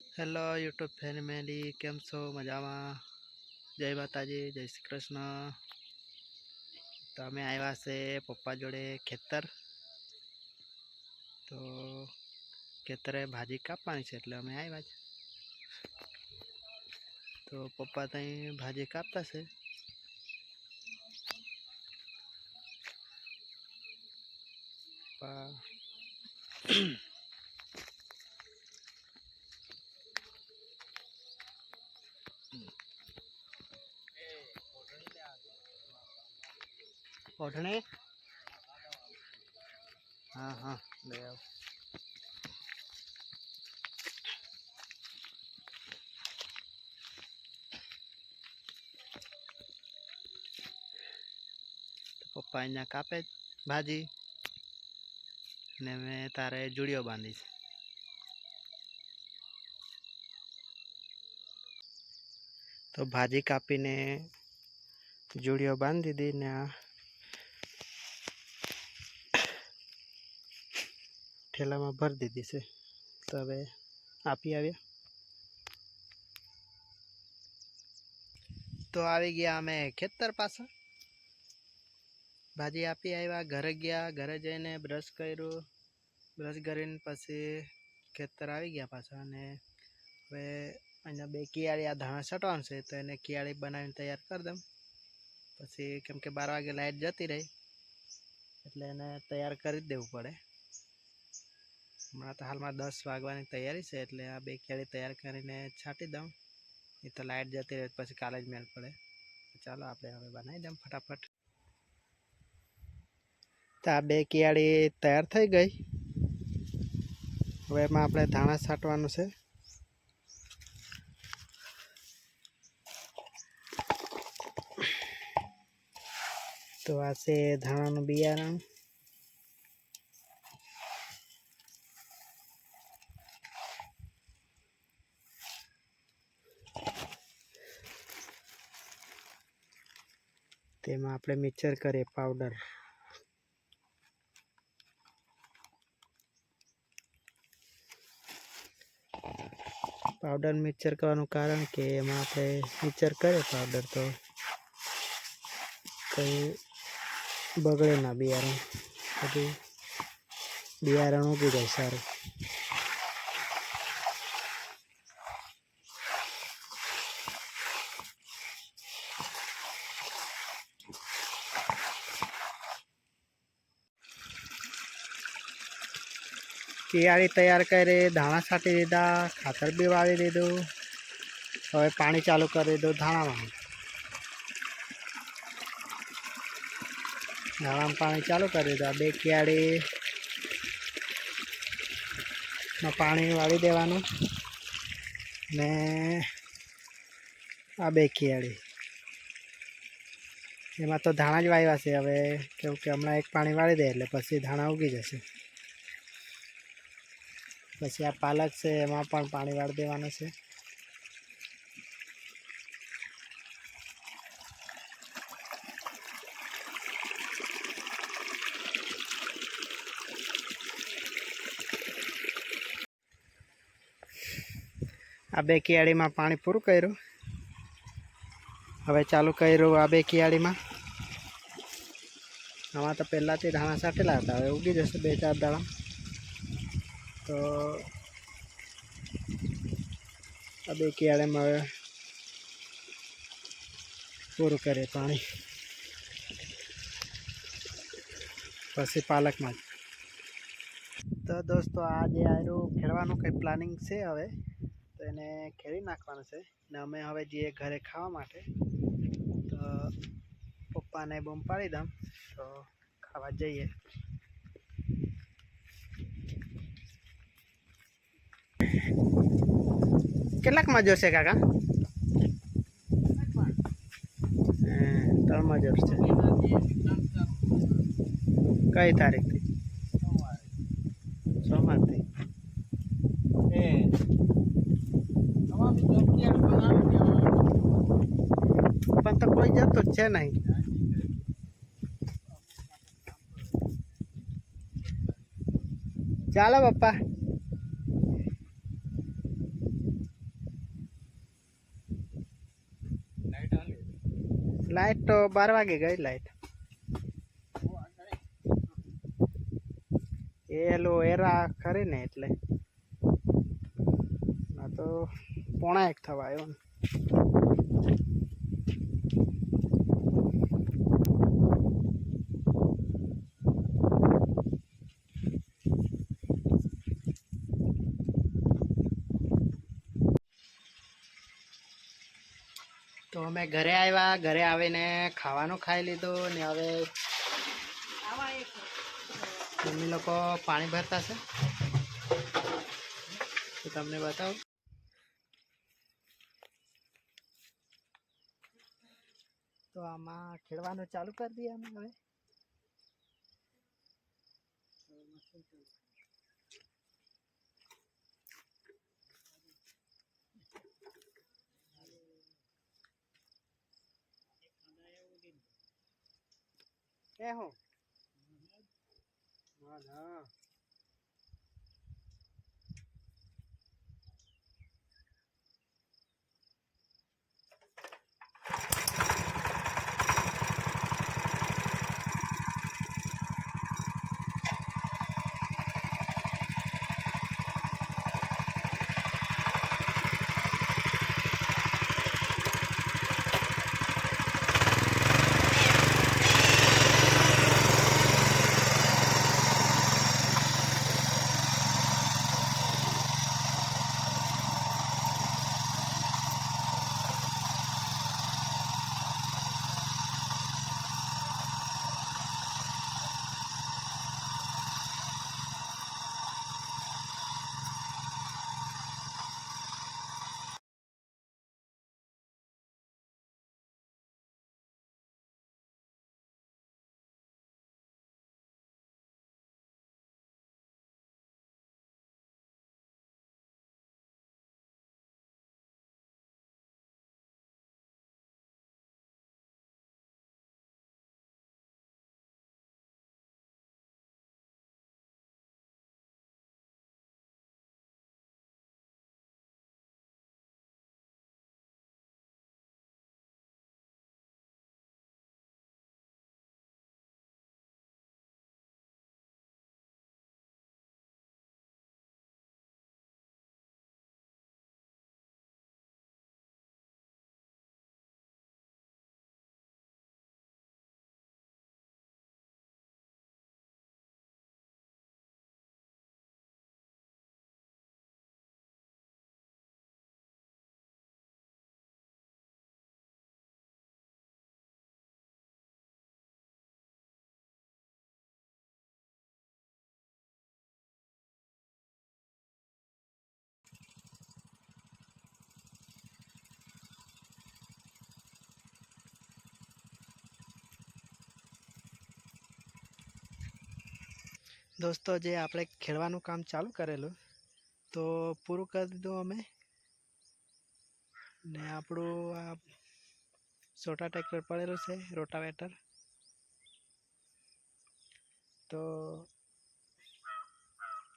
Hello YouTube family કેમ છો મજામાં જય માતાજી જય શ્રી કૃષ્ણ તો અમે આવ્યા છે પપ્પા જોડે ખેતર તો ખેતરે ભાજી કાપવાની છે એટલે અમે આવ્યા છે તો પપ્પા ત્યાં ભાજી કાપતા છે પપ્પા ઓઢણી હા હા. લઈ આવ પપ્પા અહીંયા કાપે ભાજી. ને મેં તારે જુડીઓ બાંધીશ તો ભાજી કાપીને જુડીઓ બાંધી દીધી ને આ ઠેલામાં ભરી દીધી છે. તો હવે આપી આવ્યા. તો આવી ગયા અમે ખેતર પાછા ભાજી આપી આવ્યા, ઘરે ગયા, ઘરે જઈને બ્રશ કર્યું. બ્રશ કરીને પછી ખેતર આવી ગયા પાછા અને હવે અહીંયા બે કિયાળી આ ધાણા છટવાનું છે, તો એને કિયાળી બનાવીને તૈયાર કરી દઉં. પછી કેમ કે બાર વાગે લાઇટ જતી રહી, એટલે એને તૈયાર કરી જ દેવું પડે. હમણાં તો હાલમાં દસ વાગવાની તૈયારી છે, એટલે આ બે કેળી તૈયાર કરીને છાંટી દઉં. એ તો લાઇટ જતી રહે, પછી કાલે જ મેળ પડે. ચાલો, આપણે હવે બનાવી દઉં ફટાફટ. તો આ બે કિયાળી તૈયાર થઈ ગઈ. હવે એમાં આપણે ધાણા છાંટવાનું છે. તો આ છે ધાણાનું બિયારણ. તેમાં આપણે મિક્સર કરીએ પાવડર પાવડર મિક્સર કરવાનું કારણ કે એમાં આપણે મિક્સર કરીએ પાવડર તો કંઈ બગડે ના બિયારણ. બધું બિયારણ ઉગી જાય સારું. કિયાળી તૈયાર કરી ધાણા છાંટી દીધા, ખાતર બી વાવી દીધું. હવે પાણી ચાલુ કરી દીધું ધાણામાં. ધાણામાં પાણી ચાલુ કરી દીધું. બે કિયાળી માં પાણી વાળી દેવાનું. ને આ બે કિયાળી એમાં તો ધાણા જ વાવ્યા છે હવે. કેવું કે હમણાં એક પાણી વાળી દે એટલે પછી ધાણા ઉગી જશે. પછી આ પાલક છે, એમાં પણ પાણી વાળી દેવાનું છે. આ બે કિયાળીમાં પાણી પૂરું કર્યું. હવે ચાલુ કર્યું આ બે કિયાળીમાં. આમાં તો પહેલાંથી ધાણા સાટેલા હતા, હવે ઉગી જશે બે ચાર દાણા તો આ બે કિયાળીમાં હવે પૂરું કરીએ પાણી. પછી પાલકમાં. તો દોસ્તો, આ જે આયરું ખેડવાનું કંઈ પ્લાનિંગ છે હવે, તો એને ખેડી નાખવાનું છે. ને અમે હવે જઈએ ઘરે ખાવા માટે, તો પપ્પાને બૂમ પાડી દઉં. તો ખાવા જઈએ. કેટલાક જોશે કાકા? ત્રણમાં જોશે કઈ તારીખથી? સોમવારથી. પણ તો કોઈ જતો જ છે નહીં. ચાલો પપ્પા લાઈટ તો બાર વાગે ગઈ લાઈટ એલો એરા ખરી ને એટલે. આ તો પોણા એક થવા આવ્યો ને. અમે ઘરે આવ્યા ઘરે આવીને ખાવાનું ખાઈ લીધું ને હવે મમ્મી લોકો પાણી ભરતા છે. તો તમને બતાવું. તો આમાં ખેડવાનું ચાલુ કરી દઈએ અમે હવે. એ હું હા હા દોસ્તો, જે આપણે ખેડવાનું કામ ચાલુ કરેલું, તો પૂરું કરી દીધું અમે. ને આપણું આ સોટા ટ્રેક્ટર પડેલું છે, રોટાવેટર. તો